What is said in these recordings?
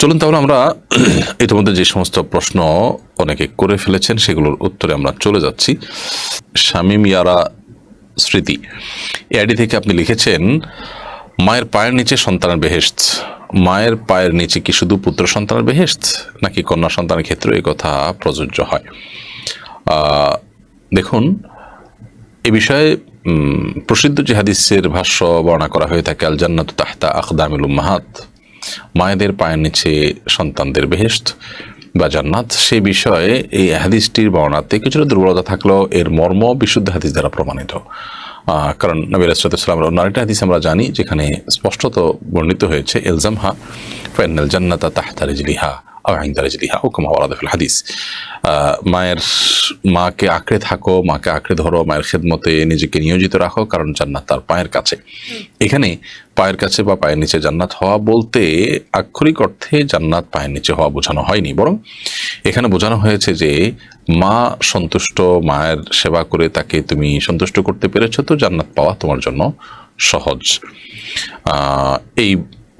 চলুন তাহলে আমরা ইতিমধ্যে যে সমস্ত প্রশ্ন অনেকে করে ফেলেছেন, সেগুলোর উত্তরে আমরা চলে যাচ্ছি। শামীম ইয়ারা স্মৃতি, এআইডি থেকে আপনি লিখেছেন, মায়ের পায়ের নিচে সন্তানের বেহেস্ত মায়ের পায়ের নিচে কি শুধু পুত্র সন্তানের বেহেস্ত নাকি কন্যা সন্তানের ক্ষেত্রে এই কথা প্রযোজ্য হয়? দেখুন, এ বিষয়ে প্রসিদ্ধ যে হাদিসের ভাষ্য বর্ণনা করা হয়ে থাকে আল জান্নাত তাহতা আখদামিল উম্মাহাত। মায়েদের পায়ের নিচে সন্তানদের বেহেস্ত বা জান্নাত। সে বিষয়ে এই হাদিসটির বর্ণাতে কিছুটা দুর্বলতা থাকলেও এর মর্ম বিশুদ্ধ হাদিস দ্বারা প্রমাণিত। কারণ নবী রাসুলামের অন্য আরেকটা হাদিস আমরা জানি, যেখানে স্পষ্টত বর্ণিত হয়েছে, এলজামহা, ফাইনাল জান্নাতা তাহতা রিজলিহা। আও ইনদা রিজলিহা হুকুম ওয়ারাদ ফিল হাদিস। মায়ের মাকে আঁকড়ে থাকো মাকে আঁকড়ে ধরো মায়ের খেদমতে নিজেকে নিয়োজিত রাখো কারণ জান্নাত তার পায়ের কাছে। এখানে পায়ের কাছে বা পায়ের নিচে জান্নাত হওয়া বলতে আক্ষরিক অর্থে জান্নাত পায়ের নিচে হওয়া বোঝানো হয়নি। বরং এখানে বোঝানো হয়েছে যে মা সন্তুষ্ট মায়ের সেবা করে তাকে তুমি সন্তুষ্ট করতে পেরেছ তো জান্নাত পাওয়া তোমার জন্য সহজ। এই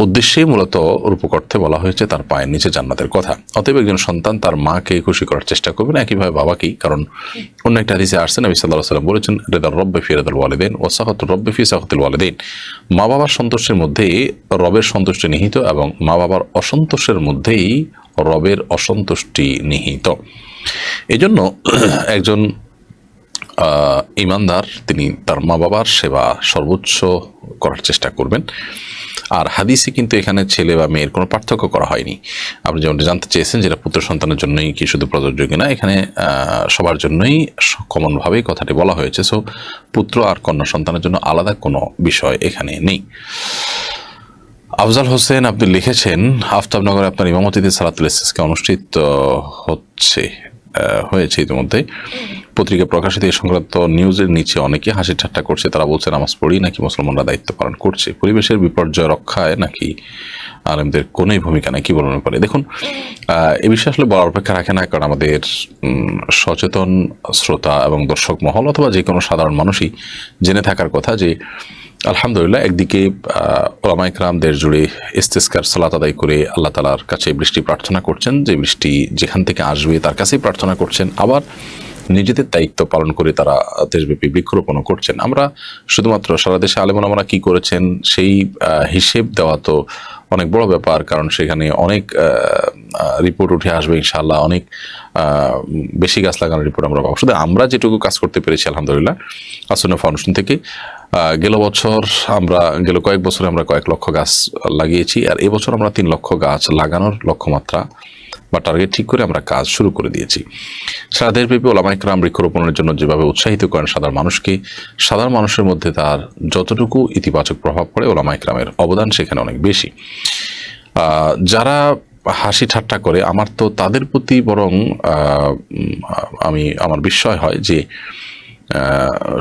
উদ্দেশ্যেই মূলত রূপক অর্থে বলা হয়েছে তার পায়ের নিচে জান্নাতের কথা। অতএব একজন সন্তান তার মাকে খুশি করার চেষ্টা করবেন একইভাবে বাবাকেই, কারণ অন্য একটা হাদিসে আসছেন নবী সাল্লাহ সাল্লাম বলেছেন রেদার রব্বে ফি রেদাল ওয়ালেদেন ও সাহত রব্বে ফি সাহতুল ওয়ালেদেন মা বাবার সন্তোষের মধ্যেই রবের সন্তুষ্টি নিহিত এবং মা বাবার অসন্তোষের মধ্যেই রবের অসন্তুষ্টি নিহিত। এজন্য একজন ইমানদার তিনি তার মা বাবার সেবা সর্বোচ্চ করার চেষ্টা করবেন। আর হাদিসে কিন্তু এখানে ছেলে বা মেয়ের কোনো পার্থক্য করা হয়নি। আপনি যেমনটা জানতে চেয়েছেন যেটা পুত্র সন্তানের জন্যই কি শুধু প্রযোজ্য কিনা, এখানে সবার জন্যই কমনভাবেই কথাটি বলা হয়েছে। সো পুত্র আর কন্যা সন্তানের জন্য আলাদা কোনো বিষয় এখানে নেই। আফজাল হোসেন, আপনি লিখেছেন, আফতাবনগরে আপনার ইমামতিতে সালাতুল ইসলামকে অনুষ্ঠিত হচ্ছে। হয়েছে ইতিমধ্যে পত্রিকা প্রকাশিত এই সংক্রান্ত নিউজের নিচে অনেকে হাসি ঠাট্টা করছে, তারা বলছে নামাজ পড়ি নাকি মুসলমানরা দায়িত্ব পালন করছে? পরিবেশের বিপর্যয় রক্ষায় নাকি আলেমদের কোনোই ভূমিকা নাই? কি বলবেন পারে দেখুন এ বিষয়ে আসলে বলার অপেক্ষা রাখে না, কারণ আমাদের সচেতন শ্রোতা এবং দর্শক মহল অথবা যে কোনো সাধারণ মানুষই জেনে থাকার কথা যে আলহামদুলিল্লাহ, একদিকে ওলামাইক রাম দেশ জুড়ে ইস্তেস্কার, সালাত আদায় করে আল্লাহ তালার কাছে বৃষ্টি প্রার্থনা করছেন, যে বৃষ্টি যেখান থেকে আসবে তার কাছেই প্রার্থনা করছেন। আবার নিজেদের দায়িত্ব পালন করে তারা দেশব্যাপী বৃক্ষরোপণও করছেন। আমরা শুধুমাত্র সারা দেশে আলেমন আমরা কি করেছেন, সেই হিসেব দেওয়া তো অনেক বড় ব্যাপার, কারণ সেখানে অনেক রিপোর্ট উঠে আসবে ইনশাল্লাহ অনেক বেশি গাছ লাগানোর রিপোর্ট আমরা পাবো। শুধু আমরা যেটুকু কাজ করতে পেরেছি, আলহামদুলিল্লাহ, আসন্ন ফাউন্ডেশন থেকে। গেল বছর আমরা, গেল কয়েক বছরে আমরা কয়েক লক্ষ গাছ লাগিয়েছি, আর এবছর আমরা তিন লক্ষ গাছ লাগানোর লক্ষ্যমাত্রা বা টার্গেট ঠিক করে আমরা কাজ শুরু করে দিয়েছি। সারা দেশব্যাপী ওলামাইকরাম বৃক্ষরোপণের জন্য যেভাবে উৎসাহিত করেন সাধারণ মানুষকে, সাধারণ মানুষের মধ্যে তার যতটুকু ইতিবাচক প্রভাব পড়ে ওলামাইকরামের অবদান সেখানে অনেক বেশি। যারা হাসি ঠাট্টা করে, আমার তো তাদের প্রতি বরং আমি, আমার বিস্ময় হয় যে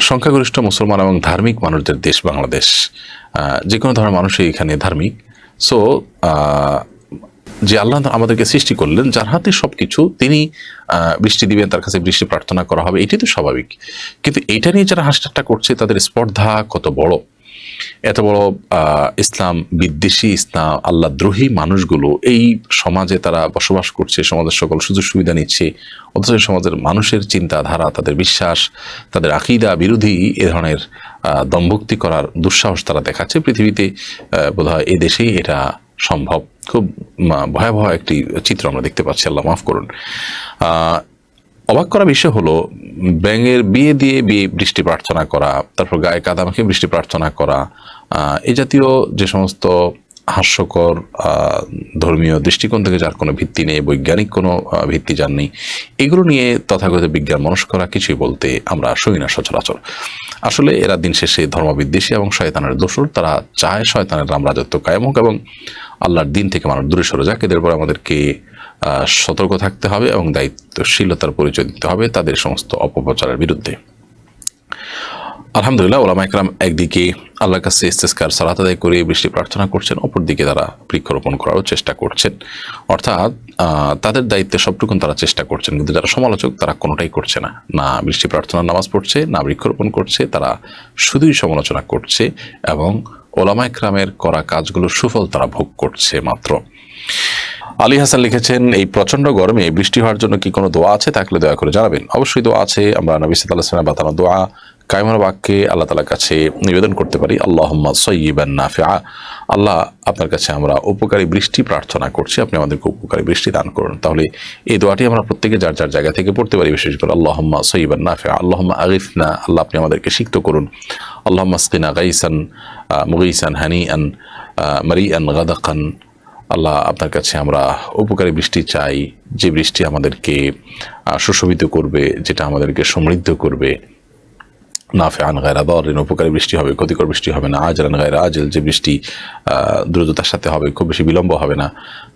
সংখ্যাগরিষ্ঠ মুসলমান এবং ধার্মিক মানুষদের দেশ বাংলাদেশ যে কোনো ধরনের মানুষই এখানে ধার্মিক। সো যে আল্লাহ আমাদেরকে সৃষ্টি করলেন, যার হাতে সব কিছু তিনি বৃষ্টি দিবেন, তার কাছে বৃষ্টি প্রার্থনা করা হবে এটি তো স্বাভাবিক। কিন্তু এটা নিয়ে যারা হাসটাটা করছে, তাদের স্পর্ধা কত বড়? এত বড় ইসলাম বিদ্বেষী, ইসলাম আল্লাহদ্রোহী মানুষগুলো এই সমাজে তারা বসবাস করছে, সমাজের সকল সুযোগ সুবিধা নিচ্ছে, অথচ সমাজের মানুষের চিন্তাধারা, তাদের বিশ্বাস, তাদের আকিদা বিরোধী এ ধরনের দম্ভক্তি করার দুঃসাহস তারা দেখাচ্ছে পৃথিবীতে বোধ হয় এ দেশেই এটা সম্ভব। খুব ভয়াবহ একটি চিত্র আমরা দেখতে পাচ্ছি। আল্লাহ মাফ করুন। অবাক করা বিষয় হলো, ব্যাঙের বিয়ে দিয়ে বিয়ে বৃষ্টি প্রার্থনা করা, তারপর গায়ে কাদা মাখিয়ে বৃষ্টি প্রার্থনা করা এই জাতীয় যে সমস্ত হাস্যকর ধর্মীয় দৃষ্টিকোণ থেকে যার কোনো ভিত্তি নেই, বৈজ্ঞানিক কোনো ভিত্তি যার নেই, এগুলো নিয়ে তথাগত বিজ্ঞান মনস্করা কিছুই বলতে আমরা শুনি না সচরাচর। আসলে এরা দিন শেষে ধর্মবিদ্বেষী এবং শয়তানের দোষর, তারা চায় শয়তানের রাম রাজত্ব কায়েম হোক এবং আল্লাহর দিন থেকে মানুষ দূরে সরে যাক। এদের পর আমাদেরকে সতর্ক থাকতে হবে এবং দায়িত্বশীলতার পরিচয় দিতে হবে তাদের সমস্ত অপপ্রচারের বিরুদ্ধে। আলহামদুলিল্লাহ, ওলামা একরাম একদিকে আল্লাহর কাছে ইস্তেস্কার, সালাত আদায় করে বৃষ্টি প্রার্থনা করছেন, অপরদিকে তারা বৃক্ষরোপণ করারও চেষ্টা করছেন। অর্থাৎ তাদের দায়িত্বে সবটুকুন তারা চেষ্টা করছেন, কিন্তু যারা সমালোচক তারা কোনোটাই করছে না। না বৃষ্টি প্রার্থনার নামাজ পড়ছে, না বৃক্ষরোপণ করছে, তারা শুধুই সমালোচনা করছে এবং ওলামা একরামের করা কাজগুলোর সুফল তারা ভোগ করছে মাত্র। আলী হাসান লিখেছেন, এই প্রচণ্ড গরমে বৃষ্টি হওয়ার জন্য কি কোনো দোয়া আছে? থাকলে দয়া করে জানাবেন। অবশ্যই দোয়া আছে। আমরা নবী সাল্লাহ সাল্লাম বাতানো দোয়া কায়মার বাক্যে আল্লাহ তালার কাছে নিবেদন করতে পারি। আল্লাহ সৈবান নাফিয়া আল্লাহ আপনার কাছে আমরা উপকারী বৃষ্টি প্রার্থনা করছি। আপনি আমাদেরকে উপকারী বৃষ্টি দান করুন। তাহলে এই দোয়াটি আমরা প্রত্যেকে যার যার জায়গা থেকে পড়তে পারি, বিশেষ করে আল্লাহম্মা সৈবান নাফিয়া আল্লাহম্মা আরিফনা, আল্লাহ আপনি আমাদেরকে সিক্ত করুন। আল্লাহম্মা স্কিনা গাইসান মুগিসান হানি আন মারি আন গাদাকান আল্লাহ আপনার কাছে আমরা উপকারী বৃষ্টি চাই। যে বৃষ্টি আমাদেরকে সুশোভিত করবে, যেটা আমাদেরকে সমৃদ্ধ করবে। নাফে আন গায়রা দরিন উপকারী বৃষ্টি হবে, ক্ষতিকর বৃষ্টি হবে না। আজরান গায়রা আজল, যে বৃষ্টি দ্রুততার সাথে হবে, খুব বেশি বিলম্ব হবে না।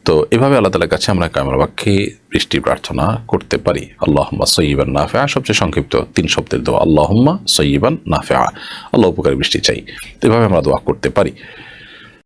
তো এভাবে আল্লাহ তালার কাছে আমরা কামরা বাক্যে বৃষ্টি প্রার্থনা করতে পারি। আল্লাহম্মা সৈবান নাফে সবচেয়ে সংক্ষিপ্ত তিন শব্দের দোয়া। আল্লাহম্মা সৈবান নাফে আল্লাহ উপকারী বৃষ্টি চাই। তো এভাবে আমরা দোয়া করতে পারি।